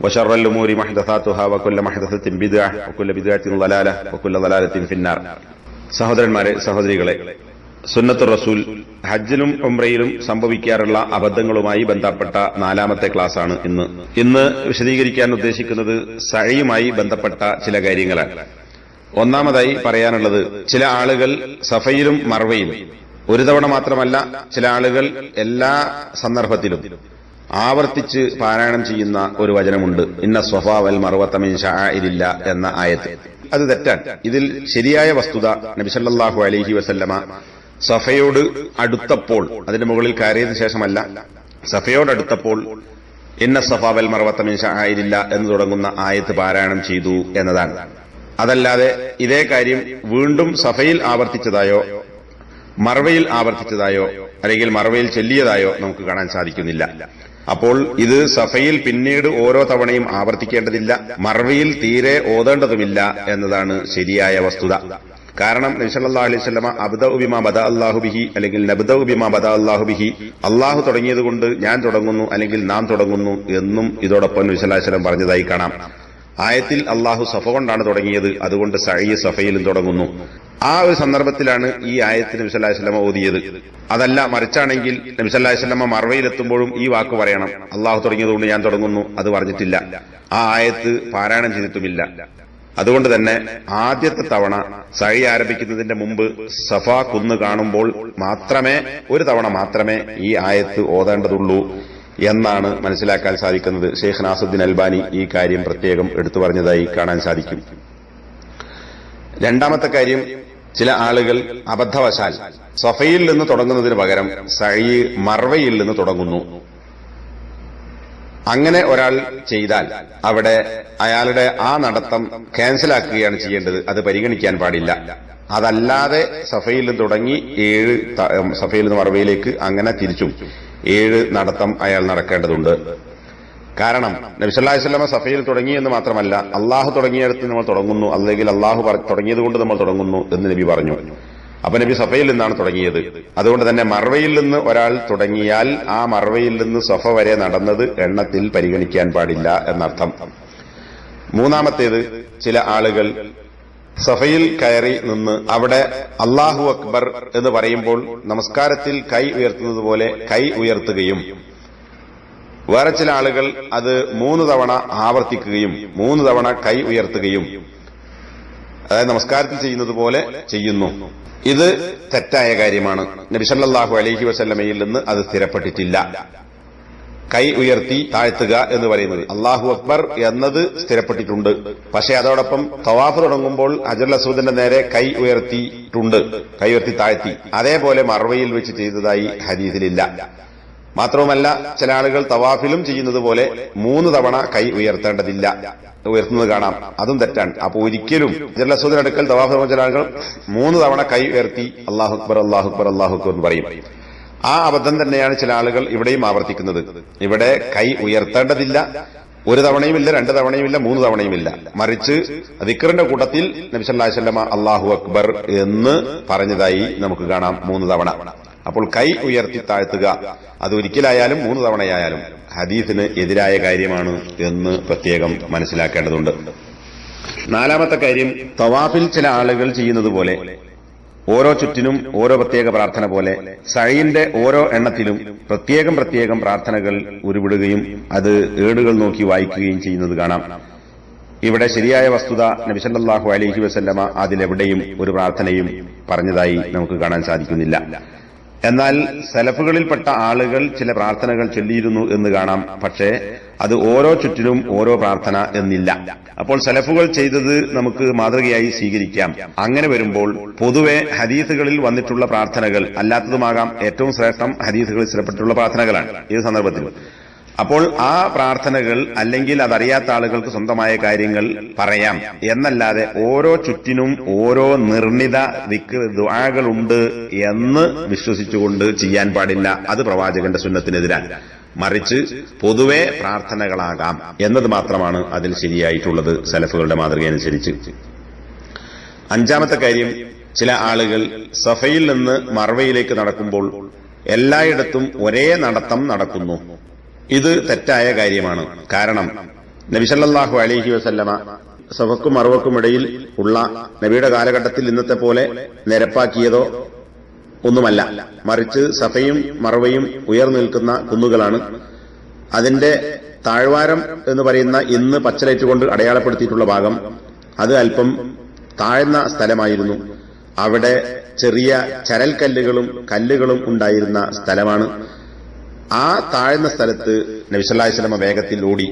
وشر الأمور محدثاتها وكل محدثة بدعة وكل بدعة ضلالة وكل ضلالة في النار സഹോദരന്മാരെ സഹോദരികളെ സുന്നത്ത് റസൂൽ ഹജ്ജിലും ഉംറയിലും സംഭവിക്കാറുള്ള അബദ്ധങ്ങളുമായി ബന്ധപ്പെട്ട നാലാമത്തെ ക്ലാസ്സാണ് ഇന്ന് ഇന്ന് വിശദീകരിക്കാൻ ഉദ്ദേശിക്കുന്നത് സഴയുമായി ബന്ധപ്പെട്ട ചില കാര്യങ്ങളാണ് ഒന്നാമതായി പറയാനുള്ളത് ചില ആളുകൾ സഫയിലും മർവയിലും ഒരു തവണ മാത്രമല്ല ചില ആളുകൾ എല്ലാ സന്ദർഭത്തിലും ആവർത്തിച്ച് പാരായണം ചെയ്യുന്ന ഒരു വചനമുണ്ട്. ഇന്ന സ്വഭാവൽ മറുവത്തമിൻ ഷാഇരില്ല എന്ന ആയത്ത്. അത് തെറ്റാണ്. ഇതിൽ ശരിയായ വസ്തുത നബിസല്ലാഹു അലഹി വസല്ലമ സഫയോട് അടുത്തപ്പോൾ അതിന്റെ മുകളിൽ കയറിയതിനു ശേഷമല്ല സഫയോട് അടുത്തപ്പോൾ ഇന്ന സഫാവൽ മറവത്തമിൻ ഷാഇരില്ല എന്ന് തുടങ്ങുന്ന ആയത്ത് പാരായണം ചെയ്തു എന്നതാണ്. അതല്ലാതെ ഇതേ കാര്യം വീണ്ടും സഫയിൽ ആവർത്തിച്ചതായോ മറവയിൽ ആവർത്തിച്ചതായോ അല്ലെങ്കിൽ മറവയിൽ ചെല്ലിയതായോ നമുക്ക് കാണാൻ സാധിക്കുന്നില്ല. അപ്പോൾ ഇത് സഫയിൽ പിന്നീട് ഓരോ തവണയും ആവർത്തിക്കേണ്ടതില്ല മറവിയിൽ തീരെ ഓതേണ്ടതുമില്ല എന്നതാണ് ശരിയായ വസ്തുത. കാരണം നബിസല്ലാ അലൈഹി സ്വലമ അബ്ദ ഉബിമ ബദ അള്ളാഹുബിഹി അല്ലെങ്കിൽ നബ്ദ ഉബിമ ബദ അള്ളാഹുബിഹി അള്ളാഹു തുടങ്ങിയതുകൊണ്ട് ഞാൻ തുടങ്ങുന്നു അല്ലെങ്കിൽ നാം തുടങ്ങുന്നു എന്നും ഇതോടൊപ്പം നബി സല്ലല്ലാഹു അലൈഹി വസല്ലം പറഞ്ഞതായി കാണാം. ആയത്തിൽ അള്ളാഹു സഫ കൊണ്ടാണ് തുടങ്ങിയത്. അതുകൊണ്ട് സഴി സഫയിലും തുടങ്ങുന്നു. ആ ഒരു സന്ദർഭത്തിലാണ് ഈ ആയത്ത് നബി വസല്ലം ഓതിയത്. അതല്ല മറിച്ചാണെങ്കിൽ നബി വസല്ലം മറവയിലെത്തുമ്പോഴും ഈ വാക്ക് പറയണം. അള്ളാഹു തുടങ്ങിയതുകൊണ്ട് ഞാൻ തുടങ്ങുന്നു. അത് പറഞ്ഞിട്ടില്ല. ആ ആയത്ത് പാരായണം ചെയ്തിട്ടുമില്ല. അതുകൊണ്ട് തന്നെ ആദ്യത്തെ തവണ സഴി ആരംഭിക്കുന്നതിന്റെ മുമ്പ് സഫ കുന്ന് കാണുമ്പോൾ മാത്രമേ ഒരു തവണ മാത്രമേ ഈ ആയത്ത് ഓതേണ്ടതുള്ളൂ. എന്നാണ് മനസ്സിലാക്കാൻ സാധിക്കുന്നത്. ഷെയ്ഖ് നാസുദ്ദീൻ അൽബാനി ഈ കാര്യം പ്രത്യേകം എടുത്തു പറഞ്ഞതായി കാണാൻ സാധിക്കും. രണ്ടാമത്തെ കാര്യം ചില ആളുകൾ അബദ്ധവശാൽ സഫയിൽ നിന്ന് തുടങ്ങുന്നതിന് പകരം സഴി മർവയിൽ നിന്ന് തുടങ്ങുന്നു. അങ്ങനെ ഒരാൾ ചെയ്താൽ അവിടെ അയാളുടെ ആ നടത്തം ക്യാൻസലാക്കുകയാണ് ചെയ്യേണ്ടത്. അത് പരിഗണിക്കാൻ പാടില്ല. അതല്ലാതെ സഫയിൽ തുടങ്ങി ഏഴ് സഫയിൽ നിന്ന് മറവയിലേക്ക് അങ്ങനെ തിരിച്ചും. ഏഴ് നടത്തം അയാൾ നടക്കേണ്ടതുണ്ട്. കാരണം നബിസല്ലാഹി സ്വലമ സഫയിൽ തുടങ്ങി എന്ന് മാത്രമല്ല അള്ളാഹു തുടങ്ങിയിടത്ത് നമ്മൾ തുടങ്ങുന്നു അല്ലെങ്കിൽ അള്ളാഹു തുടങ്ങിയത് കൊണ്ട് നമ്മൾ തുടങ്ങുന്നു എന്ന് നബി പറഞ്ഞു. അപ്പൊ നബി സഫയിൽ നിന്നാണ് തുടങ്ങിയത്. അതുകൊണ്ട് തന്നെ മറവയിൽ നിന്ന് ഒരാൾ തുടങ്ങിയാൽ ആ മറവയിൽ നിന്ന് സഫ വരെ നടന്നത് എണ്ണത്തിൽ പരിഗണിക്കാൻ പാടില്ല എന്നർത്ഥം. മൂന്നാമത്തേത് ചില ആളുകൾ സഫയിൽ കയറി നിന്ന് അവിടെ അള്ളാഹു അക്ബർ എന്ന് പറയുമ്പോൾ നമസ്കാരത്തിൽ കൈ ഉയർത്തുന്നത് പോലെ കൈ ഉയർത്തുകയും വേറെ ചില ആളുകൾ അത് മൂന്ന് തവണ ആവർത്തിക്കുകയും മൂന്ന് തവണ കൈ ഉയർത്തുകയും അതായത് നമസ്കാരത്തിൽ ചെയ്യുന്നത് പോലെ ചെയ്യുന്നു. ഇത് തെറ്റായ കാര്യമാണ്. നബിസല്ലാഹു അലഹി വസല്ലമയിൽ നിന്ന് അത് സ്ഥിരപ്പെട്ടിട്ടില്ല. കൈ ഉയർത്തി താഴ്ത്തുക എന്ന് പറയുന്നത്. അള്ളാഹു അക്ബർ എന്നത് സ്ഥിരപ്പെട്ടിട്ടുണ്ട്. പക്ഷേ അതോടൊപ്പം തവാഫ് തുടങ്ങുമ്പോൾ അജർ അസൂദിന്റെ നേരെ കൈ ഉയർത്തിയിട്ടുണ്ട്. കൈ ഉയർത്തി താഴ്ത്തി. അതേപോലെ മറവയിൽ വെച്ച് ചെയ്തതായി ഹദീസിലില്ല. മാത്രവുമല്ല ചില ആളുകൾ തവാഫിലും ചെയ്യുന്നത് പോലെ മൂന്ന് തവണ കൈ ഉയർത്തേണ്ടതില്ല. ഉയർത്തുന്നത് കാണാം. അതും തെറ്റാണ്. അപ്പൊ ഒരിക്കലും ജലസൂദിനടുക്കൽ തവാഫ് ചില ആളുകൾ മൂന്ന് തവണ കൈ ഉയർത്തി അള്ളാഹു അക്ബർ അള്ളാഹു അക്ബർ അക്ബർ എന്ന് പറയും. ആ അബദ്ധം തന്നെയാണ് ചില ആളുകൾ ഇവിടെയും ആവർത്തിക്കുന്നത്. ഇവിടെ കൈ ഉയർത്തേണ്ടതില്ല. ഒരു തവണയുമില്ല രണ്ട് തവണയുമില്ല മൂന്ന് തവണയുമില്ല. മറിച്ച് ദിക്കറിന്റെ കൂട്ടത്തിൽ നബിസല്ലാഹു വല്ലമ അള്ളാഹു അക്ബർ എന്ന് പറഞ്ഞതായി നമുക്ക് കാണാം മൂന്ന് തവണ. അപ്പോൾ കൈ ഉയർത്തി താഴ്ത്തുക. അത് ഒരിക്കലായാലും മൂന്ന് തവണയായാലും ഹദീസിന് എതിരായ കാര്യമാണ് എന്ന് പ്രത്യേകം മനസ്സിലാക്കേണ്ടതുണ്ട്. നാലാമത്തെ കാര്യം തവാഫിൽ ചില ആളുകൾ ചെയ്യുന്നത് പോലെ ഓരോ ചുറ്റിനും ഓരോ പ്രത്യേക പ്രാർത്ഥന പോലെ സഴയിന്റെ ഓരോ എണ്ണത്തിലും പ്രത്യേകം പ്രത്യേകം പ്രാർത്ഥനകൾ ഉരുവിടുകയും അത് ഏടുകൾ നോക്കി വായിക്കുകയും ചെയ്യുന്നത് കാണാം. ഇവിടെ ശരിയായ വസ്തുത നബിസല്ലാഹു അലൈഹി വസല്ലമ അതിലെവിടെയും ഒരു പ്രാർത്ഥനയും പറഞ്ഞതായി നമുക്ക് കാണാൻ സാധിക്കുന്നില്ല. എന്നാൽ സലഫുകളിൽപ്പെട്ട ആളുകൾ ചില പ്രാർത്ഥനകൾ ചൊല്ലിയിരുന്നു എന്ന് കാണാം. പക്ഷേ അത് ഓരോ ചുറ്റിലും ഓരോ പ്രാർത്ഥന എന്നില്ല. അപ്പോൾ സലഫുകൾ ചെയ്തത് നമുക്ക് മാതൃകയായി സ്വീകരിക്കാം. അങ്ങനെ വരുമ്പോൾ പൊതുവെ ഹദീസുകളിൽ വന്നിട്ടുള്ള പ്രാർത്ഥനകൾ അല്ലാത്തതുമാകാം ഏറ്റവും ശ്രേഷ്ഠം ഹദീസുകളിൽ സ്ഥിരപ്പെട്ടിട്ടുള്ള പ്രാർത്ഥനകളാണ്. ഈ സന്ദർഭത്തിൽ അപ്പോൾ ആ പ്രാർത്ഥനകൾ അല്ലെങ്കിൽ അതറിയാത്ത ആളുകൾക്ക് സ്വന്തമായ കാര്യങ്ങൾ പറയാം. എന്നല്ലാതെ ഓരോ ചുറ്റിനും ഓരോ നിർണിത ദുആകളുണ്ട് എന്ന് വിശ്വസിച്ചുകൊണ്ട് ചെയ്യാൻ പാടില്ല. അത് പ്രവാചകന്റെ സുന്നത്തിനെതിരാണ്. മറിച്ച് പൊതുവെ പ്രാർത്ഥനകളാകാം എന്നത് മാത്രമാണ് അതിൽ ശരിയായിട്ടുള്ളത് സലഫുകളുടെ മാതൃകയനുസരിച്ച് അഞ്ചാമത്തെ കാര്യം ചില ആളുകൾ സഫയിൽ നിന്ന് മറവയിലേക്ക് നടക്കുമ്പോൾ എല്ലായിടത്തും ഒരേ നടത്തം നടക്കുന്നു. ഇത് തെറ്റായ കാര്യമാണ്. കാരണം നബിസല്ലാഹു അലഹി വസല്ലമ സഫക്കും ഇടയിൽ ഉള്ള നബിയുടെ കാലഘട്ടത്തിൽ ഇന്നത്തെ പോലെ നിരപ്പാക്കിയതോ ഒന്നുമല്ല. മറിച്ച് സഫയും മറവയും ഉയർന്നു നിൽക്കുന്ന കുന്നുകളാണ്. അതിന്റെ താഴ്വാരം എന്ന് പറയുന്ന ഇന്ന് പച്ചലൈറ്റ് കൊണ്ട് അടയാളപ്പെടുത്തിയിട്ടുള്ള ഭാഗം അത് അല്പം താഴ്ന്ന സ്ഥലമായിരുന്നു. അവിടെ ചെറിയ ചരൽക്കല്ലുകളും കല്ലുകളും ഉണ്ടായിരുന്ന സ്ഥലമാണ്. ആ താഴ്ന്ന സ്ഥലത്ത് നബിസല്ലാഹി സ്വലമ വേഗത്തിൽ ഓടി.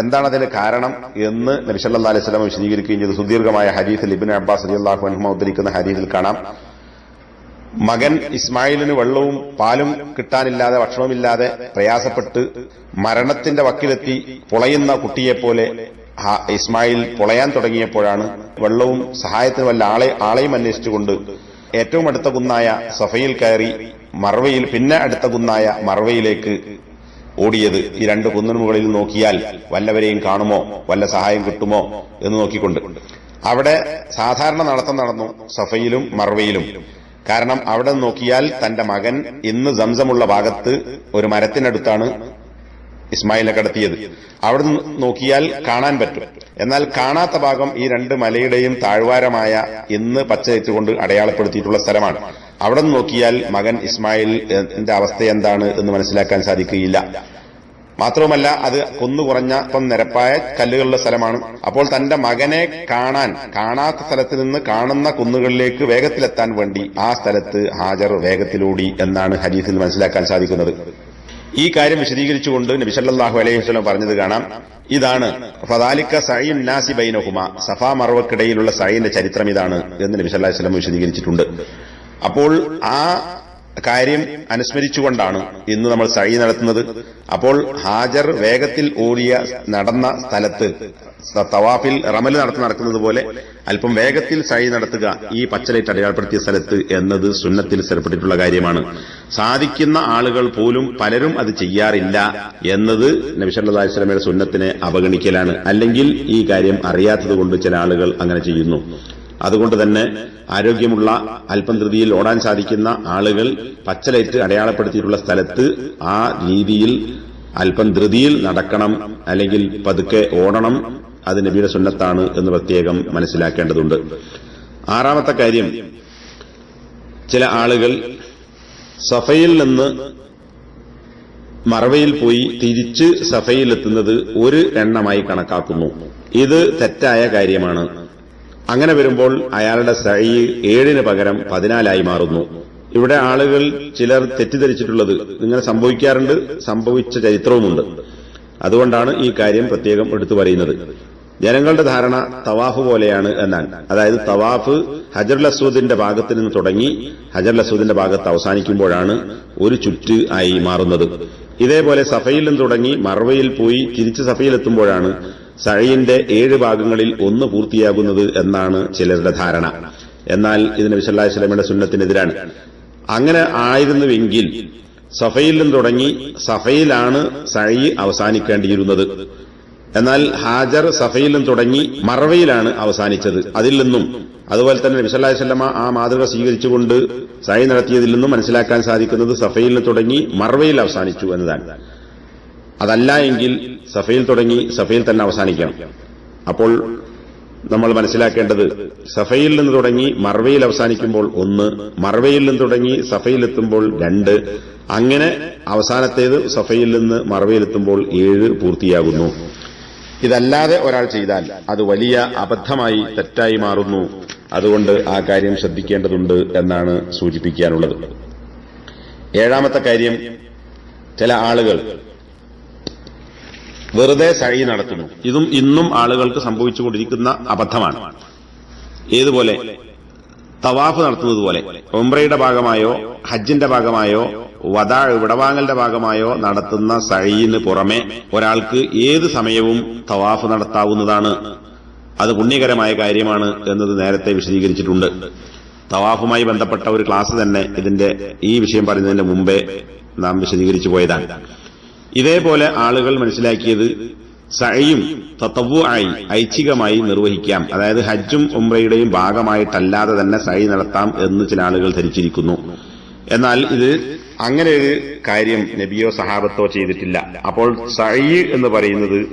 എന്താണ് അതിന് കാരണം എന്ന് നബിസല്ലാ അലൈഹി സ്വലമ വിശദീകരിക്കുകയും ചെയ്തു. സുദീർഘമായ ഹരീഫിൽ ഇബിൻ അബ്ബാസ് അലി അള്ളാഹു ഉദ്ധരിക്കുന്ന ഹരീഫിൽ കാണാം. മകൻ ഇസ്മായിലിന് വെള്ളവും പാലും കിട്ടാനില്ലാതെ ഭക്ഷണവുമില്ലാതെ പ്രയാസപ്പെട്ട് മരണത്തിന്റെ വക്കിലെത്തി പൊളയുന്ന കുട്ടിയെപ്പോലെ ഇസ്മായിൽ പൊളയാൻ തുടങ്ങിയപ്പോഴാണ് വെള്ളവും സഹായത്തിന് വല്ല ആളെ ആളെയും അന്വേഷിച്ചുകൊണ്ട് ഏറ്റവും അടുത്ത കുന്നായ സഫയിൽ കയറി മറവയിൽ പിന്നെ അടുത്ത കുന്നായ മറവയിലേക്ക് ഓടിയത് ഈ രണ്ട് കുന്നിന് മുകളിൽ നോക്കിയാൽ വല്ലവരെയും കാണുമോ? വല്ല സഹായം കിട്ടുമോ? എന്ന് നോക്കിക്കൊണ്ട്. അവിടെ സാധാരണ നടത്തം നടന്നു സഫയിലും മറവയിലും. കാരണം അവിടെ നോക്കിയാൽ തന്റെ മകൻ ഇന്ന് സംസമുള്ള ഭാഗത്ത് ഒരു മരത്തിനടുത്താണ് ഇസ്മായിലെ കടത്തിയത്. അവിടെ നോക്കിയാൽ കാണാൻ പറ്റും. എന്നാൽ കാണാത്ത ഭാഗം ഈ രണ്ട് മലയുടെയും താഴ്വാരമായ ഇന്ന് പച്ചയറ്റുകൊണ്ട് അടയാളപ്പെടുത്തിയിട്ടുള്ള സ്ഥലമാണ്. അവിടെ നോക്കിയാൽ മകൻ ഇസ്മായിലിന്റെ അവസ്ഥ എന്താണ് എന്ന് മനസ്സിലാക്കാൻ സാധിക്കുകയില്ല. മാത്രവുമല്ല അത് കൊന്നു കുറഞ്ഞ ഇപ്പം നിരപ്പായ കല്ലുകളുടെ സ്ഥലമാണ്. അപ്പോൾ തന്റെ മകനെ കാണാൻ കാണാത്ത സ്ഥലത്ത് നിന്ന് കാണുന്ന കുന്നുകളിലേക്ക് വേഗത്തിലെത്താൻ വേണ്ടി ആ സ്ഥലത്ത് ഹാജർ വേഗത്തിലൂടി എന്നാണ് ഹരീസിൽ മനസ്സിലാക്കാൻ സാധിക്കുന്നത്. ഈ കാര്യം വിശദീകരിച്ചുകൊണ്ട് നബിസല്ലാഹു അലൈഹി വസ്ലം പറഞ്ഞത് കാണാം. ഇതാണ് ഫദാലിക്ക സൈൻ നാസി ബൈനഹുമ സഫാ മറവക്കിടയിലുള്ള സൈന്റെ ചരിത്രം ഇതാണ് എന്ന് നബി സല്ലല്ലാഹു അലൈഹി വസല്ലം വിശദീകരിച്ചിട്ടുണ്ട്. അപ്പോൾ ആ കാര്യം അനുസ്മരിച്ചുകൊണ്ടാണ് ഇന്ന് നമ്മൾ സഴി നടത്തുന്നത്. അപ്പോൾ ഹാജർ വേഗത്തിൽ ഓടിയ നടന്ന സ്ഥലത്ത് തവാഫിൽ റമൽ നടത്തി നടക്കുന്നത് പോലെ അല്പം വേഗത്തിൽ സഴി നടത്തുക ഈ പച്ചലൈറ്റ് അടയാളപ്പെടുത്തിയ സ്ഥലത്ത് എന്നത് സുന്നത്തിൽ സ്ഥലപ്പെട്ടിട്ടുള്ള കാര്യമാണ്. സാധിക്കുന്ന ആളുകൾ പോലും പലരും അത് ചെയ്യാറില്ല എന്നത് നബിസല്ലാ സ്വലമയുടെ സുന്നത്തിനെ അവഗണിക്കലാണ്. അല്ലെങ്കിൽ ഈ കാര്യം അറിയാത്തത് കൊണ്ട് ചില ആളുകൾ അങ്ങനെ ചെയ്യുന്നു. അതുകൊണ്ട് തന്നെ ആരോഗ്യമുള്ള അല്പം ധൃതിയിൽ ഓടാൻ സാധിക്കുന്ന ആളുകൾ പച്ചലൈറ്റ് അടയാളപ്പെടുത്തിയിട്ടുള്ള സ്ഥലത്ത് ആ രീതിയിൽ അല്പം ധൃതിയിൽ നടക്കണം അല്ലെങ്കിൽ പതുക്കെ ഓടണം. അത് നബിയുടെ സുന്നത്താണ് എന്ന് പ്രത്യേകം മനസ്സിലാക്കേണ്ടതുണ്ട്. ആറാമത്തെ കാര്യം ചില ആളുകൾ സഫയിൽ നിന്ന് മറവയിൽ പോയി തിരിച്ച് സഫയിലെത്തുന്നത് ഒരു എണ്ണമായി കണക്കാക്കുന്നു. ഇത് തെറ്റായ കാര്യമാണ്. അങ്ങനെ വരുമ്പോൾ അയാളുടെ സഴി ഏഴിന് പകരം പതിനാലായി മാറുന്നു. ഇവിടെ ആളുകൾ ചിലർ തെറ്റിദ്ധരിച്ചിട്ടുള്ളത് ഇങ്ങനെ സംഭവിക്കാറുണ്ട് സംഭവിച്ച ചരിത്രവുമുണ്ട്. അതുകൊണ്ടാണ് ഈ കാര്യം പ്രത്യേകം എടുത്തു പറയുന്നത്. ജനങ്ങളുടെ ധാരണ തവാഫ് പോലെയാണ് എന്നാണ് അതായത് തവാഫ് ഹജർ അസൂദിന്റെ ഭാഗത്ത് നിന്ന് തുടങ്ങി ഹജർ അസൂദിന്റെ ഭാഗത്ത് അവസാനിക്കുമ്പോഴാണ് ഒരു ചുറ്റ് ആയി മാറുന്നത്. ഇതേപോലെ സഫയിൽ നിന്ന് തുടങ്ങി മറവയിൽ പോയി തിരിച്ച് സഫയിലെത്തുമ്പോഴാണ് സഴയിന്റെ ഏഴ് ഭാഗങ്ങളിൽ ഒന്ന് പൂർത്തിയാകുന്നത് എന്നാണ് ചിലരുടെ ധാരണ. എന്നാൽ ഇതിന് അലൈഹി വസല്ലമയുടെ സുന്നത്തിനെതിരാണ്. അങ്ങനെ ആയിരുന്നുവെങ്കിൽ സഫയിൽ നിന്ന് തുടങ്ങി സഫയിലാണ് സഴി അവസാനിക്കേണ്ടിയിരുന്നത്. എന്നാൽ ഹാജർ സഫയിൽ നിന്ന് തുടങ്ങി മറവയിലാണ് അവസാനിച്ചത്. അതിൽ നിന്നും അതുപോലെ തന്നെ നബി സ്വല്ലമ്മ ആ മാതൃക സ്വീകരിച്ചുകൊണ്ട് സഴി നടത്തിയതിൽ നിന്നും മനസ്സിലാക്കാൻ സാധിക്കുന്നത് സഫയിൽ നിന്ന് തുടങ്ങി മറവയിൽ അവസാനിച്ചു എന്നതാണ്. അതല്ല എങ്കിൽ സഫയിൽ തുടങ്ങി സഫയിൽ തന്നെ അവസാനിക്കണം. അപ്പോൾ നമ്മൾ മനസ്സിലാക്കേണ്ടത് സഫയിൽ നിന്ന് തുടങ്ങി മർവയിൽ അവസാനിക്കുമ്പോൾ ഒന്ന് മർവയിൽ നിന്ന് തുടങ്ങി സഫയിലെത്തുമ്പോൾ രണ്ട് അങ്ങനെ അവസാനത്തേത് സഫയിൽ നിന്ന് മറവയിലെത്തുമ്പോൾ ഏഴ് പൂർത്തിയാകുന്നു. ഇതല്ലാതെ ഒരാൾ ചെയ്താൽ അത് വലിയ അബദ്ധമായി തെറ്റായി മാറുന്നു. അതുകൊണ്ട് ആ കാര്യം ശ്രദ്ധിക്കേണ്ടതുണ്ട് എന്നാണ് സൂചിപ്പിക്കാനുള്ളത്. ഏഴാമത്തെ കാര്യം ചില ആളുകൾ വെറുതെ സഴി നടത്തുന്നു. ഇതും ഇന്നും ആളുകൾക്ക് സംഭവിച്ചുകൊണ്ടിരിക്കുന്ന അബദ്ധമാണ്. ഏതുപോലെ? തവാഫ് നടത്തുന്നത് പോലെ ഉംറയുടെ ഭാഗമായോ ഹജ്ജിന്റെ ഭാഗമായോ വതാ വിടവാങ്ങലിന്റെ ഭാഗമായോ നടത്തുന്ന സഴയിന് പുറമെ ഒരാൾക്ക് ഏത് സമയവും തവാഫ് നടത്താവുന്നതാണ്. അത് പുണ്യകരമായ കാര്യമാണ് എന്നത് നേരത്തെ വിശദീകരിച്ചിട്ടുണ്ട്. തവാഫുമായി ബന്ധപ്പെട്ട ഒരു ക്ലാസ് തന്നെ ഇതിന്റെ ഈ വിഷയം പറയുന്നതിന്റെ മുമ്പേ നാം വിശദീകരിച്ചു പോയതാണ്. ഇതേപോലെ ആളുകൾ മനസ്സിലാക്കിയത് സഴയും തത്തവു ഐച്ഛികമായി നിർവഹിക്കാം. അതായത് ഹജ്ജും ഉംറയുടെയും ഭാഗമായിട്ടല്ലാതെ തന്നെ സഴി നടത്താം എന്ന് ചില ആളുകൾ ധരിച്ചിരിക്കുന്നു. എന്നാൽ ഇത് അങ്ങനെ ഒരു കാര്യം നബിയോ സഹാബത്തോ ചെയ്തിട്ടില്ല. അപ്പോൾ സഴി എന്ന് പറയുന്നത്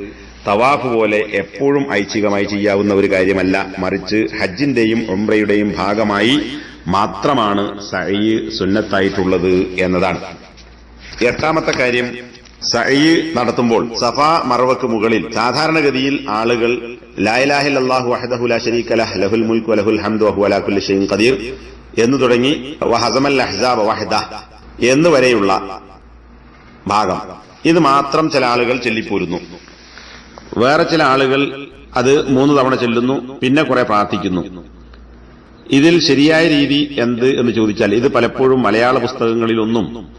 തവാഫ് പോലെ എപ്പോഴും ഐച്ഛികമായി ചെയ്യാവുന്ന ഒരു കാര്യമല്ല. മറിച്ച് ഹജ്ജിന്റെയും ഉംറയുടെയും ഭാഗമായി മാത്രമാണ് സഴി സുന്നത്തായിട്ടുള്ളത് എന്നതാണ്. എട്ടാമത്തെ കാര്യം സഴി നടത്തുമ്പോൾ സഫ മറവക്ക് മുകളിൽ സാധാരണഗതിയിൽ ആളുകൾ ലായലാഹിൽ അള്ളാഹു വഹദഹു ലാ ശരീക ലഹുൽ മുൽക്ക് വലഹുൽ ഹംദു വഹു അലാ കുല്ലി ഷൈഇൻ ഖദീർ എന്ന് തുടങ്ങി വഹസമൽ അഹ്സാബ വഹദ എന്ന് വരെയുള്ള ഭാഗം. ഇത് മാത്രം ചില ആളുകൾ ചൊല്ലിപ്പോരുന്നു. വേറെ ചില ആളുകൾ അത് മൂന്ന് തവണ ചെല്ലുന്നു പിന്നെ കുറെ പ്രാർത്ഥിക്കുന്നു. ഇതിൽ ശരിയായ രീതി എന്ത് എന്ന് ചോദിച്ചാൽ ഇത് പലപ്പോഴും മലയാള പുസ്തകങ്ങളിലൊന്നും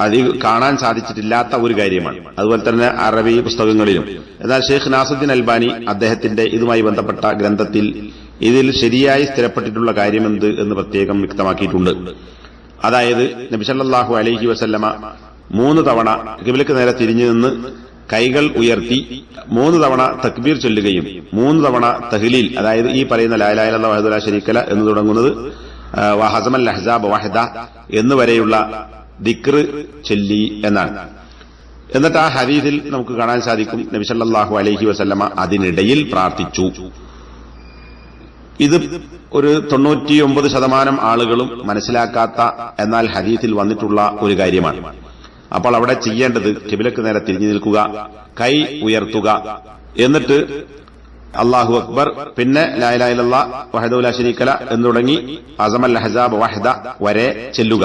അത് കാണാൻ സാധിച്ചിട്ടില്ലാത്ത ഒരു കാര്യമാണ്. അതുപോലെ തന്നെ അറബി പുസ്തകങ്ങളിലും. എന്നാൽ ഷെയ്ഖ് നാസുദ്ദീൻ അൽബാനി അദ്ദേഹത്തിന്റെ ഇതുമായി ബന്ധപ്പെട്ട ഗ്രന്ഥത്തിൽ ഇതിൽ ശരിയായി സ്ഥിരപ്പെട്ടിട്ടുള്ള കാര്യമെന്ത് എന്ന് പ്രത്യേകം വ്യക്തമാക്കിയിട്ടുണ്ട്. അതായത് നബിസല്ലാഹു അലൈഹി വസല്ലമ മൂന്ന് തവണ കിബിലക്ക് നേരെ തിരിഞ്ഞു നിന്ന് കൈകൾ ഉയർത്തി മൂന്ന് തവണ തക്ബീർ ചൊല്ലുകയും മൂന്ന് തവണ തഹ്ലീൽ അതായത് ഈ പറയുന്ന ലായലായ വഹദുല ഷരീക്കല എന്ന് തുടങ്ങുന്നത് വഹസമൽ അഹ്സാബ് വഹദ എന്നുവരെയുള്ള ദിക്ർ ചൊല്ലി എന്നാണ്. എന്നിട്ട് ആ ഹദീസിൽ നമുക്ക് കാണാൻ സാധിക്കും നബിസല്ലാഹു അലൈഹി വസല്ലമ അതിനിടയിൽ പ്രാർത്ഥിച്ചു. ഇത് ഒരു തൊണ്ണൂറ്റിയൊമ്പത് ശതമാനം ആളുകളും മനസ്സിലാക്കാത്ത എന്നാൽ ഹദീസിൽ വന്നിട്ടുള്ള ഒരു കാര്യമാണ്. അപ്പോൾ അവിടെ ചെയ്യേണ്ടത് കിബിലക്ക് നേരെ തിരിഞ്ഞു നിൽക്കുക കൈ ഉയർത്തുക. എന്നിട്ട് അള്ളാഹു അക്ബർ പിന്നെ ലായലായില്ല വഹദുല ശരീക്കല എന്ന് തുടങ്ങി അസമൽ ഹസാബ് വഹദ വരെ ചെല്ലുക.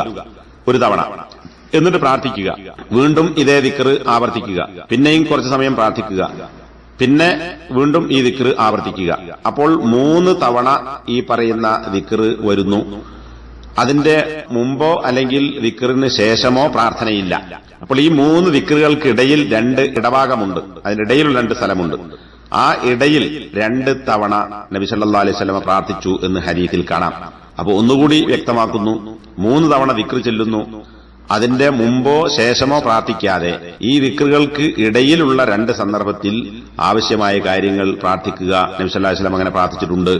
ഒരു തവണ. എന്നിട്ട് പ്രാർത്ഥിക്കുക. വീണ്ടും ഇതേ ദിക്കറ് ആവർത്തിക്കുക. പിന്നെയും കുറച്ച് സമയം പ്രാർത്ഥിക്കുക. പിന്നെ വീണ്ടും ഈ ദിക്ർ ആവർത്തിക്കുക. അപ്പോൾ മൂന്ന് തവണ ഈ പറയുന്ന ദിക്ർ വരുന്നു. അതിന്റെ മുമ്പോ അല്ലെങ്കിൽ ദിക്കറിന് ശേഷമോ പ്രാർത്ഥനയില്ല. അപ്പോൾ ഈ മൂന്ന് ദിക്കറുകൾക്കിടയിൽ രണ്ട് ഇടഭാഗമുണ്ട്. അതിനിടയിൽ രണ്ട് സ്ഥലമുണ്ട്. ആ ഇടയിൽ രണ്ട് തവണ നബി സല്ലാ അലൈഹി സ്വലമ പ്രാർത്ഥിച്ചു എന്ന് ഹരീഫിൽ കാണാം. അപ്പോൾ ഒന്നുകൂടി വ്യക്തമാക്കുന്നു. മൂന്ന് തവണ ദിക്ർ ചെല്ലുന്നു. അതിന്റെ മുമ്പോ ശേഷമോ പ്രാർത്ഥിക്കാതെ ഈ വിക്രുകൾക്ക് ഇടയിലുള്ള രണ്ട് സന്ദർഭത്തിൽ ആവശ്യമായ കാര്യങ്ങൾ പ്രാർത്ഥിക്കുക. നബിസല്ലാ വസ്ലം അങ്ങനെ പ്രാർത്ഥിച്ചിട്ടുണ്ട്.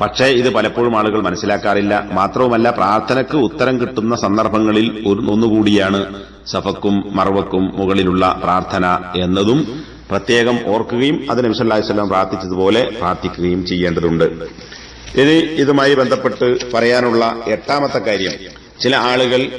പക്ഷേ ഇത് പലപ്പോഴും ആളുകൾ മനസ്സിലാക്കാറില്ല. മാത്രവുമല്ല പ്രാർത്ഥനയ്ക്ക് ഉത്തരം കിട്ടുന്ന സന്ദർഭങ്ങളിൽ ഒന്നുകൂടിയാണ് സഫക്കും മറവക്കും മുകളിലുള്ള പ്രാർത്ഥന എന്നതും പ്രത്യേകം ഓർക്കുകയും അത് നബിസല്ലാ വസ്ലം പ്രാർത്ഥിച്ചതുപോലെ പ്രാർത്ഥിക്കുകയും ചെയ്യേണ്ടതുണ്ട്. ഇനി ഇതുമായി ബന്ധപ്പെട്ട് പറയാനുള്ള എട്ടാമത്തെ കാര്യം. ചില ആളുകൾ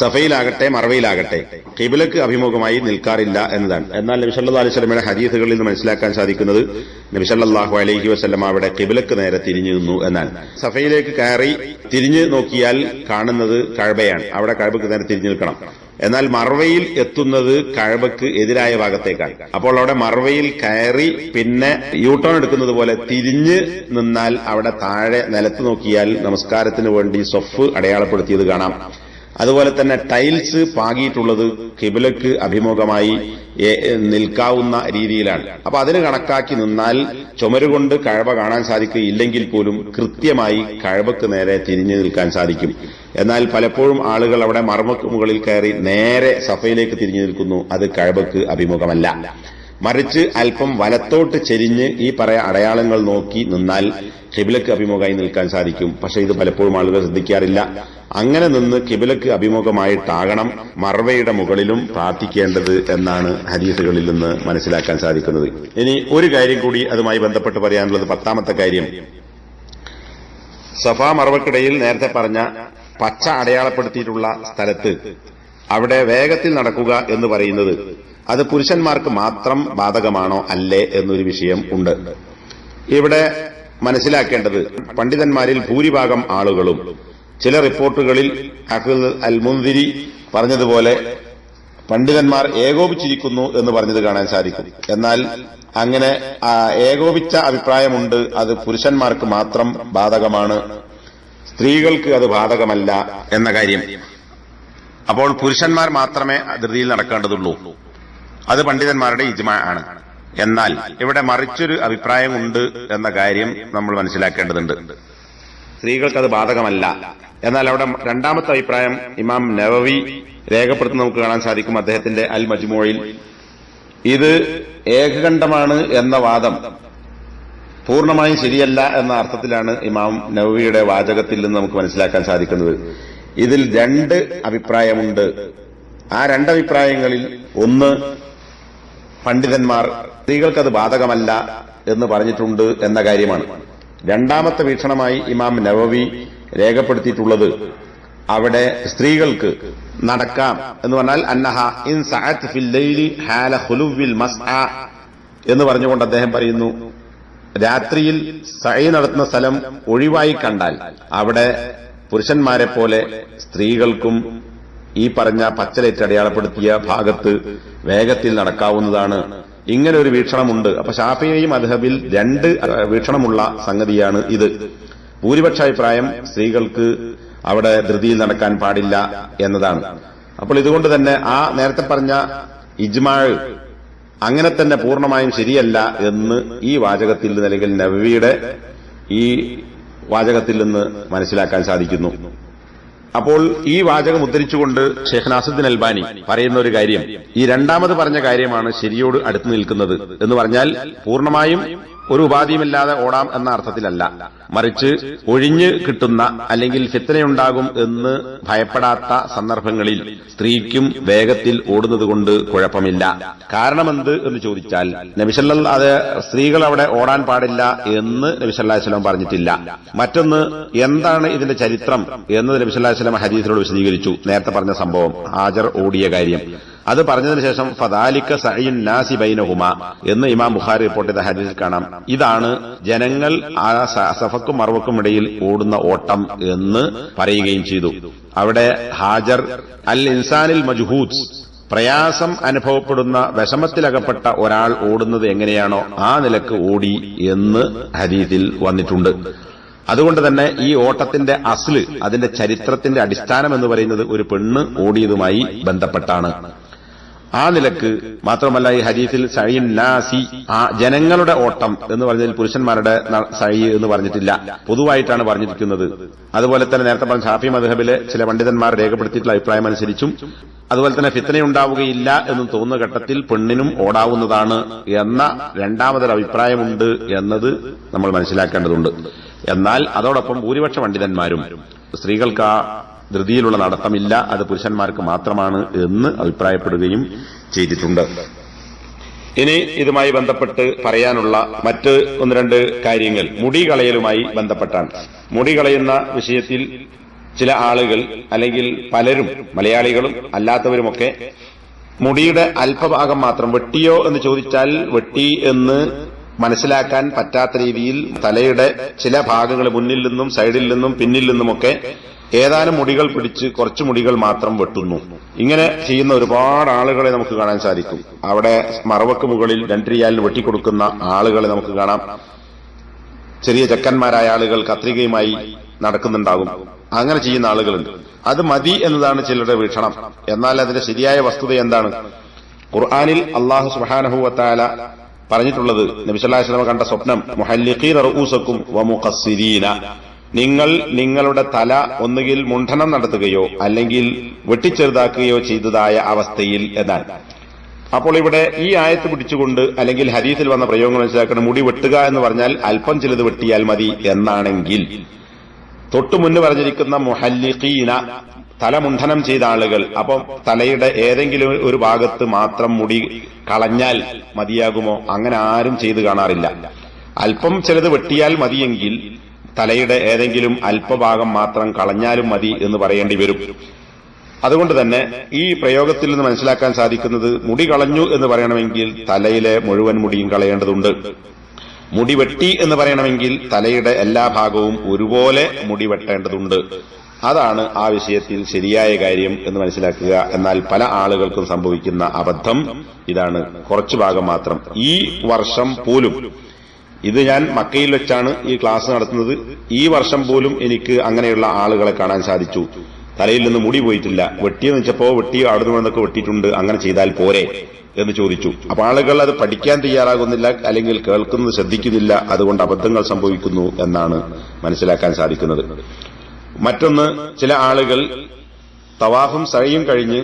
സഫയിലാകട്ടെ മറവയിലാകട്ടെ കിബിലക്ക് അഭിമുഖമായി നിൽക്കാറില്ല എന്നതാണ്. എന്നാൽ നബിസല്ലാ അലൈഹി സ്വലമയുടെ ഹദീസുകളിൽ നിന്ന് മനസ്സിലാക്കാൻ സാധിക്കുന്നത് നബിസല്ലാഹു അലൈഹി വസ്ലം അവിടെ കിബിലക്ക് നേരെ തിരിഞ്ഞു നിന്നു എന്നാണ്. സഫയിലേക്ക് കയറി തിരിഞ്ഞു നോക്കിയാൽ കാണുന്നത് കഴബയാണ്. അവിടെ കഴബക്ക് നേരെ തിരിഞ്ഞു നിൽക്കണം. എന്നാൽ മറവയിൽ എത്തുന്നത് കഴവക്ക് എതിരായ ഭാഗത്തേക്കാണ്. അപ്പോൾ അവിടെ മറവയിൽ കയറി പിന്നെ യൂട്ടേൺ എടുക്കുന്നത് പോലെ തിരിഞ്ഞ് നിന്നാൽ അവിടെ താഴെ നിലത്ത് നോക്കിയാൽ നമസ്കാരത്തിന് വേണ്ടി സൊഫ് അടയാളപ്പെടുത്തിയത് കാണാം. അതുപോലെ തന്നെ ടൈൽസ് പാകിയിട്ടുള്ളത് കിബിലക്ക് അഭിമുഖമായി നിൽക്കാവുന്ന രീതിയിലാണ്. അപ്പൊ അതിന് കണക്കാക്കി നിന്നാൽ ചുമരുകൊണ്ട് കഴവ കാണാൻ സാധിക്കുകയില്ലെങ്കിൽ പോലും കൃത്യമായി കഴവക്ക് നേരെ തിരിഞ്ഞു നിൽക്കാൻ സാധിക്കും. എന്നാൽ പലപ്പോഴും ആളുകൾ അവിടെ മർമ്മക്ക് മുകളിൽ കയറി നേരെ സഫയിലേക്ക് തിരിഞ്ഞു നിൽക്കുന്നു. അത് കഴവക്ക് അഭിമുഖമല്ല. മറിച്ച് അല്പം വലത്തോട്ട് ചെരിഞ്ഞ് ഈ പറയ അടയാളങ്ങൾ നോക്കി നിന്നാൽ കിബിലക്ക് അഭിമുഖമായി നിൽക്കാൻ സാധിക്കും. പക്ഷേ ഇത് പലപ്പോഴും ആളുകൾ ശ്രദ്ധിക്കാറില്ല. അങ്ങനെ നിന്ന് കിബിലക്ക് അഭിമുഖമായിട്ടാകണം മറവയുടെ മുകളിലും പ്രാർത്ഥിക്കേണ്ടത് എന്നാണ് ഹദീസുകളിൽ നിന്ന് മനസ്സിലാക്കാൻ സാധിക്കുന്നത്. ഇനി ഒരു കാര്യം കൂടി അതുമായി ബന്ധപ്പെട്ട് പറയാനുള്ളത് പത്താമത്തെ കാര്യം. സഫാ മറവക്കിടയിൽ നേരത്തെ പറഞ്ഞ പച്ച അടയാളപ്പെടുത്തിയിട്ടുള്ള സ്ഥലത്ത്. അവിടെ വേഗത്തിൽ നടക്കുക എന്ന് പറയുന്നത് അത് പുരുഷന്മാർക്ക് മാത്രം ബാധകമാണോ അല്ലേ എന്നൊരു വിഷയം ഉണ്ട്. ഇവിടെ മനസ്സിലാക്കേണ്ടത് പണ്ഡിതന്മാരിൽ ഭൂരിഭാഗം ആളുകളും ചില റിപ്പോർട്ടുകളിൽ അൽമുന്തിരി അൽ മുന്തിരി പറഞ്ഞതുപോലെ പണ്ഡിതന്മാർ ഏകോപിച്ചിരിക്കുന്നു എന്ന് പറഞ്ഞത് കാണാൻ സാധിക്കും. എന്നാൽ അങ്ങനെ ഏകോപിച്ച അഭിപ്രായമുണ്ട് അത് പുരുഷന്മാർക്ക് മാത്രം ബാധകമാണ് സ്ത്രീകൾക്ക് അത് ബാധകമല്ല എന്ന കാര്യം. അപ്പോൾ പുരുഷന്മാർ മാത്രമേ ധൃതിയിൽ നടക്കേണ്ടതുള്ളൂ. അത് പണ്ഡിതന്മാരുടെ ഇജ്മ ആണ്. എന്നാൽ ഇവിടെ മറിച്ചൊരു അഭിപ്രായമുണ്ട് എന്ന കാര്യം നമ്മൾ മനസ്സിലാക്കേണ്ടതുണ്ട്. സ്ത്രീകൾക്ക് അത് ബാധകമല്ല. എന്നാൽ അവിടെ രണ്ടാമത്തെ അഭിപ്രായം ഇമാം നവവി രേഖപ്പെടുത്തുന്ന നമുക്ക് കാണാൻ സാധിക്കും അദ്ദേഹത്തിന്റെ അൽ മജ്മോയിൽ ഇത് ഏകകണ്ഠമാണ് എന്ന വാദം പൂർണമായും ശരിയല്ല എന്ന അർത്ഥത്തിലാണ് ഇമാം നവവിയുടെ വാചകത്തിൽ നിന്ന് നമുക്ക് മനസ്സിലാക്കാൻ സാധിക്കുന്നത്. ഇതിൽ രണ്ട് അഭിപ്രായമുണ്ട്. ആ രണ്ടഭിപ്രായങ്ങളിൽ ഒന്ന് പണ്ഡിതന്മാർ സ്ത്രീകൾക്കത് ബാധകമല്ല എന്ന് പറഞ്ഞിട്ടുണ്ട് എന്ന കാര്യമാണ്. രണ്ടാമത്തെ വീക്ഷണമായി ഇമാം നവവി രേഖപ്പെടുത്തിയിട്ടുള്ളത് അവിടെ സ്ത്രീകൾക്ക് നടക്കാം എന്ന് പറഞ്ഞാൽ അന്നഹ ഇൻ ഫിൽ ഹാല മസ്അ എന്ന് പറഞ്ഞുകൊണ്ട് അദ്ദേഹം പറയുന്നു രാത്രിയിൽ സൈ നടത്തുന്ന സ്ഥലം ഒഴിവായി കണ്ടാൽ അവിടെ പുരുഷന്മാരെ പോലെ സ്ത്രീകൾക്കും ഈ പറഞ്ഞ പച്ചലേറ്റ് അടയാളപ്പെടുത്തിയ ഭാഗത്ത് വേഗത്തിൽ നടക്കാവുന്നതാണ്. ഇങ്ങനെ ഒരു വീക്ഷണമുണ്ട്. അപ്പൊ ഷാഫിയെയും അദ്ഹബിൽ രണ്ട് വീക്ഷണമുള്ള സംഗതിയാണ് ഇത്. ഭൂരിപക്ഷ അഭിപ്രായം സ്ത്രീകൾക്ക് അവിടെ ധൃതിയിൽ നടക്കാൻ പാടില്ല എന്നതാണ്. അപ്പോൾ ഇതുകൊണ്ട് തന്നെ ആ നേരത്തെ പറഞ്ഞ ഇജ്മാൾ അങ്ങനെ തന്നെ പൂർണമായും ശരിയല്ല എന്ന് ഈ വാചകത്തിൽ നിന്ന് അല്ലെങ്കിൽ നബിയുടെ ഈ വാചകത്തിൽ നിന്ന് മനസ്സിലാക്കാൻ സാധിക്കുന്നു. അപ്പോൾ ഈ വാചകം ഉദ്ധരിച്ചുകൊണ്ട് ഷെയ്ഖ് നാസുദ്ദീൻ അൽബാനി പറയുന്ന ഒരു കാര്യം ഈ രണ്ടാമത് പറഞ്ഞ കാര്യമാണ് ശരിയോട് അടുത്തു നിൽക്കുന്നത് എന്ന് പറഞ്ഞാൽ പൂർണമായും ഒരു ഉപാധിയുമില്ലാതെ ഓടാം എന്ന അർത്ഥത്തിലല്ല. മറിച്ച് ഒഴിഞ്ഞ് കിട്ടുന്ന അല്ലെങ്കിൽ ഫിത്തനയുണ്ടാകും എന്ന് ഭയപ്പെടാത്ത സന്ദർഭങ്ങളിൽ സ്ത്രീക്കും വേഗത്തിൽ ഓടുന്നത് കൊണ്ട് കുഴപ്പമില്ല. കാരണമെന്ത് എന്ന് ചോദിച്ചാൽ നബിസല്ല അത് സ്ത്രീകൾ അവിടെ ഓടാൻ പാടില്ല എന്ന് നബിസല്ലാസ്ലം പറഞ്ഞിട്ടില്ല. മറ്റൊന്ന് എന്താണ് ഇതിന്റെ ചരിത്രം എന്ന് നബിസല്ലാസ്ലം ഹദീസിനോട് വിശദീകരിച്ചു. നേരത്തെ പറഞ്ഞ സംഭവം ഹാജർ ഓടിയ കാര്യം. അത് പറഞ്ഞതിന് ശേഷം ഫദാലിക്ക സഈൻ നാസി ബൈനഹുമ എന്ന് ഇമാം ബുഖാരി റിപ്പോർട്ട് ചെയ്ത ഹദീസിൽ കാണാം. ഇതാണ് ജനങ്ങൾ ആ സഫക്കും മറവക്കും ഇടയിൽ ഓടുന്ന ഓട്ടം എന്ന് പറയുകയും ചെയ്തു. അവിടെ ഹാജർ അൽ ഇൻസാനിൽ മജ്ഹൂദ് പ്രയാസം അനുഭവപ്പെടുന്ന വിഷമത്തിലകപ്പെട്ട ഒരാൾ ഓടുന്നത് എങ്ങനെയാണോ ആ നിലയ്ക്ക് ഓടി എന്ന് ഹരീതിൽ വന്നിട്ടുണ്ട്. അതുകൊണ്ട് തന്നെ ഈ ഓട്ടത്തിന്റെ അസ്ല് അതിന്റെ ചരിത്രത്തിന്റെ അടിസ്ഥാനം എന്ന് പറയുന്നത് ഒരു പെണ്ണ് ഓടിയതുമായി ബന്ധപ്പെട്ടാണ്. ആ നിലയ്ക്ക് മാത്രമല്ല ഈ ഹരീഫിൽ സഴിൻ നാസി ആ ജനങ്ങളുടെ ഓട്ടം എന്ന് പറഞ്ഞതിൽ പുരുഷന്മാരുടെ സഴി എന്ന് പറഞ്ഞിട്ടില്ല. പൊതുവായിട്ടാണ് പറഞ്ഞിരിക്കുന്നത്. അതുപോലെ തന്നെ നേരത്തെ പറഞ്ഞ ഷാഫി മദ്ഹബിലെ ചില പണ്ഡിതന്മാർ രേഖപ്പെടുത്തിയിട്ടുള്ള അഭിപ്രായം അനുസരിച്ചും അതുപോലെ തന്നെ ഫിത്തനയുണ്ടാവുകയില്ല എന്ന് തോന്നുന്ന ഘട്ടത്തിൽ പെണ്ണിനും ഓടാവുന്നതാണ് എന്ന രണ്ടാമതൊരു അഭിപ്രായമുണ്ട് എന്നത് നമ്മൾ മനസ്സിലാക്കേണ്ടതുണ്ട്. എന്നാൽ അതോടൊപ്പം ഭൂരിപക്ഷ പണ്ഡിതന്മാരും സ്ത്രീകൾക്ക് ആ ധൃതിയിലുള്ള നടത്തമില്ല അത് പുരുഷന്മാർക്ക് മാത്രമാണ് എന്ന് അഭിപ്രായപ്പെടുകയും ചെയ്തിട്ടുണ്ട്. ഇനി ഇതുമായി ബന്ധപ്പെട്ട് പറയാനുള്ള മറ്റ് ഒന്ന് രണ്ട് കാര്യങ്ങൾ. മുടി കളയലുമായി ബന്ധപ്പെട്ടാണ്. മുടി കളയുന്ന വിഷയത്തിൽ ചില ആളുകൾ അല്ലെങ്കിൽ പലരും മലയാളികളും അല്ലാത്തവരുമൊക്കെ മുടിയുടെ അല്പഭാഗം മാത്രം വെട്ടിയോ എന്ന് ചോദിച്ചാൽ വെട്ടി എന്ന് മനസ്സിലാക്കാൻ പറ്റാത്ത രീതിയിൽ തലയുടെ ചില ഭാഗങ്ങൾ മുന്നിൽ നിന്നും സൈഡിൽ നിന്നും പിന്നിൽ നിന്നുമൊക്കെ ഏതാനും മുടികൾ പിടിച്ച് കുറച്ച് മുടികൾ മാത്രം വെട്ടുന്നു. ഇങ്ങനെ ചെയ്യുന്ന ഒരുപാട് ആളുകളെ നമുക്ക് കാണാൻ സാധിക്കും. അവിടെ മറവക്ക് മുകളിൽ രണ്ട് വെട്ടിക്കൊടുക്കുന്ന ആളുകളെ നമുക്ക് കാണാം. ചെറിയ ചെക്കന്മാരായ ആളുകൾ കത്രികയുമായി നടക്കുന്നുണ്ടാകും. അങ്ങനെ ചെയ്യുന്ന ആളുകളുണ്ട്. അത് മതി എന്നതാണ് ചിലരുടെ വീക്ഷണം. എന്നാൽ അതിന്റെ ശരിയായ വസ്തുത എന്താണ്? ഖുർആാനിൽ അള്ളാഹു സുഹാനഹുവത്താല പറഞ്ഞിട്ടുള്ളത് നബിസല്ലാസ്ലമ കണ്ട സ്വപ്നം മുഹല്ലിഖീന റഊസക്കും വമുഖസ്സിരീന. നിങ്ങൾ നിങ്ങളുടെ തല ഒന്നുകിൽ മുണ്ഡനം നടത്തുകയോ അല്ലെങ്കിൽ വെട്ടിച്ചെറുതാക്കുകയോ ചെയ്തതായ അവസ്ഥയിൽ എന്നാണ് അപ്പോൾ ഇവിടെ ഈ ആയത്ത് പിടിച്ചുകൊണ്ട് അല്ലെങ്കിൽ ഹരീസിൽ വന്ന പ്രയോഗങ്ങൾ മനസ്സിലാക്കണം മുടി വെട്ടുക എന്ന് പറഞ്ഞാൽ അല്പം ചിലത് വെട്ടിയാൽ മതി എന്നാണെങ്കിൽ. തൊട്ടു മുന്ന് പറഞ്ഞിരിക്കുന്ന മുഹല്ലിഖീന തലമുണ്ഠനം ചെയ്ത ആളുകൾ അപ്പം തലയുടെ ഏതെങ്കിലും ഒരു ഭാഗത്ത് മാത്രം മുടി കളഞ്ഞാൽ മതിയാകുമോ? അങ്ങനെ ആരും ചെയ്തു കാണാറില്ല. അല്പം ചിലത് വെട്ടിയാൽ മതിയെങ്കിൽ തലയുടെ ഏതെങ്കിലും അല്പഭാഗം മാത്രം കളഞ്ഞാലും മതി എന്ന് പറയേണ്ടി വരും. അതുകൊണ്ട് തന്നെ ഈ പ്രയോഗത്തിൽ നിന്ന് മനസ്സിലാക്കാൻ സാധിക്കുന്നത് മുടി കളഞ്ഞു എന്ന് പറയണമെങ്കിൽ തലയിലെ മുഴുവൻ മുടിയും കളയേണ്ടതുണ്ട്. മുടി വെട്ടി എന്ന് പറയണമെങ്കിൽ തലയുടെ എല്ലാ ഭാഗവും ഒരുപോലെ മുടി വെട്ടേണ്ടതുണ്ട്. അതാണ് ആ വിഷയത്തിൽ ശരിയായ കാര്യം എന്ന് മനസ്സിലാക്കുക. എന്നാൽ പല ആളുകൾക്കും സംഭവിക്കുന്ന അബദ്ധം ഇതാണ്. കുറച്ചു ഭാഗം മാത്രം. ഈ വർഷം പോലും ഇത് ഞാൻ മക്കയിൽ വെച്ചാണ് ഈ ക്ലാസ് നടത്തുന്നത്. ഈ വർഷം പോലും എനിക്ക് അങ്ങനെയുള്ള ആളുകളെ കാണാൻ സാധിച്ചു. തലയിൽ നിന്ന് മുടി പോയിട്ടില്ല. വെട്ടിയെന്ന് വെച്ചപ്പോ വെട്ടി അവിടുന്ന് വന്നൊക്കെ വെട്ടിയിട്ടുണ്ട്. അങ്ങനെ ചെയ്താൽ പോരെ എന്ന് ചോദിച്ചു. അപ്പൊ ആളുകൾ അത് പഠിക്കാൻ തയ്യാറാകുന്നില്ല അല്ലെങ്കിൽ കേൾക്കുന്നത് ശ്രദ്ധിക്കുന്നില്ല. അതുകൊണ്ട് അബദ്ധങ്ങൾ സംഭവിക്കുന്നു എന്നാണ് മനസ്സിലാക്കാൻ സാധിക്കുന്നത്. മറ്റൊന്ന് ചില ആളുകൾ തവാഹും സഴയും കഴിഞ്ഞ്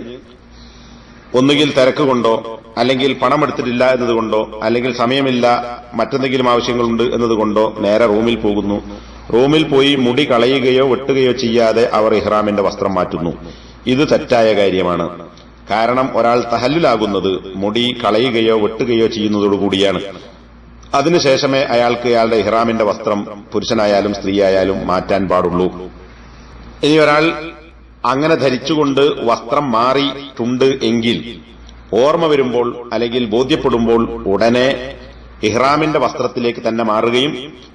ഒന്നുകിൽ തിരക്ക് കൊണ്ടോ അല്ലെങ്കിൽ പണം എടുത്തിട്ടില്ല എന്നതുകൊണ്ടോ അല്ലെങ്കിൽ സമയമില്ല മറ്റെന്തെങ്കിലും ആവശ്യങ്ങളുണ്ട് എന്നതുകൊണ്ടോ നേരെ റൂമിൽ പോകുന്നു. റൂമിൽ പോയി മുടി കളയുകയോ വെട്ടുകയോ ചെയ്യാതെ അവർ ഇഹ്റാമിന്റെ വസ്ത്രം മാറ്റുന്നു. ഇത് തെറ്റായ കാര്യമാണ്. കാരണം ഒരാൾ തഹല്ലുലാകുന്നത് മുടി കളയുകയോ വെട്ടുകയോ ചെയ്യുന്നതോടുകൂടിയാണ് അതിനുശേഷമേ അയാൾക്ക് അയാളുടെ ഇഹ്റാമിന്റെ വസ്ത്രം പുരുഷനായാലും സ്ത്രീയായാലും മാറ്റാൻ പാടുള്ളൂ. ഇനി ഒരാൾ അങ്ങനെ ധരിച്ചുകൊണ്ട് വസ്ത്രം മാറിയിട്ടുണ്ട് എങ്കിൽ ഓർമ്മ വരുമ്പോൾ അല്ലെങ്കിൽ ബോധ്യപ്പെടുമ്പോൾ ഉടനെ ഇഹ്റാമിന്റെ വസ്ത്രത്തിലേക്ക് തന്നെ മാറുകയും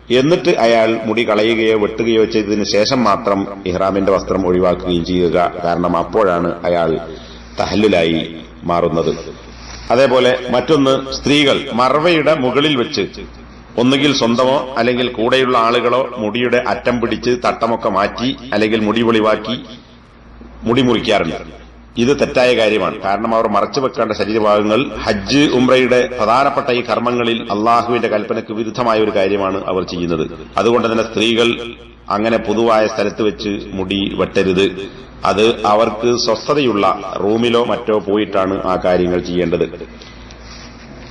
എന്നിട്ട് അയാൾ മുടി കളയുകയോ വെട്ടുകയോ ചെയ്തതിനു ശേഷം മാത്രം ഇഹ്റാമിന്റെ വസ്ത്രം ഒഴിവാക്കുകയും ചെയ്യുക. കാരണം അപ്പോഴാണ് അയാൾ തഹല്ലുലായി മാറുന്നത്. അതേപോലെ മറ്റൊന്ന് സ്ത്രീകൾ മറവയുടെ മുകളിൽ വെച്ച് ഒന്നുകിൽ സ്വന്തമോ അല്ലെങ്കിൽ കൂടെയുള്ള ആളുകളോ മുടിയുടെ അറ്റം പിടിച്ച് തട്ടമൊക്കെ മാറ്റി അല്ലെങ്കിൽ മുടി വെളിവാക്കി മുടി മുറിക്കാറുണ്ട് ഇത് തെറ്റായ കാര്യമാണ്. കാരണം അവർ മറച്ചു വെക്കേണ്ട ശരീരഭാഗങ്ങൾ ഹജ്ജ് ഉംറയുടെ പ്രധാനപ്പെട്ട ഈ കർമ്മങ്ങളിൽ അള്ളാഹുവിന്റെ കൽപ്പനയ്ക്ക് വിരുദ്ധമായ ഒരു കാര്യമാണ് അവർ ചെയ്യുന്നത്. അതുകൊണ്ട് തന്നെ സ്ത്രീകൾ അങ്ങനെ പൊതുവായ സ്ഥലത്ത് വെച്ച് മുടി വെട്ടരുത്. അത് അവർക്ക് സ്വസ്ഥതയുള്ള റൂമിലോ മറ്റോ പോയിട്ടാണ് ആ കാര്യങ്ങൾ ചെയ്യേണ്ടത്.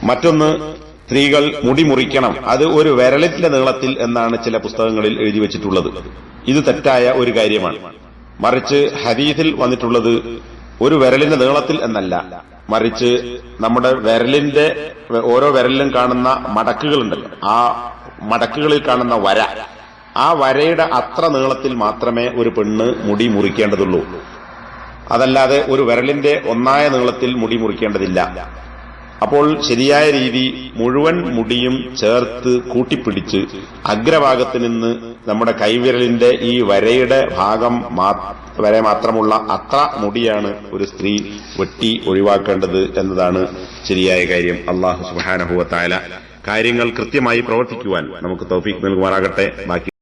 മറ്റൊന്ന് സ്ത്രീകൾ മുടി മുറിക്കണം. അത് ഒരു വിരലിന്റെ നീളത്തിൽ എന്നാണ് ചില പുസ്തകങ്ങളിൽ എഴുതി വെച്ചിട്ടുള്ളത്. ഇത് തെറ്റായ ഒരു കാര്യമാണ്. മറിച്ച് ഹദീസിൽ വന്നിട്ടുള്ളത് ഒരു വിരലിന്റെ നീളത്തിൽ എന്നല്ല. മറിച്ച് നമ്മുടെ വിരലിന്റെ ഓരോ വിരലിലും കാണുന്ന മടക്കുകളുണ്ടല്ലോ. ആ മടക്കുകളിൽ കാണുന്ന വര. ആ വരയുടെ അത്ര നീളത്തിൽ മാത്രമേ ഒരു പെണ്ണ് മുടി മുറിക്കേണ്ടതുള്ളൂ. അതല്ലാതെ ഒരു വിരലിന്റെ ഒന്നായ നീളത്തിൽ മുടി മുറിക്കേണ്ടതില്ല. അപ്പോൾ ശരിയായ രീതി മുഴുവൻ മുടിയും ചേർത്ത് കൂട്ടിപ്പിടിച്ച് അഗ്രഭാഗത്ത് നിന്ന് നമ്മുടെ കൈവിരലിന്റെ ഈ വരയുടെ ഭാഗം വരെ മാത്രമുള്ള അത്ര മുടിയാണ് ഒരു സ്ത്രീ വെട്ടി ഒഴിവാക്കേണ്ടത് എന്നതാണ് ശരിയായ കാര്യം. അള്ളാഹു സുബാനഹുവത്തായ കാര്യങ്ങൾ കൃത്യമായി പ്രവർത്തിക്കുവാൻ നമുക്ക് തൗഫീഖ് നൽകുമാറാകട്ടെ. ബാക്കി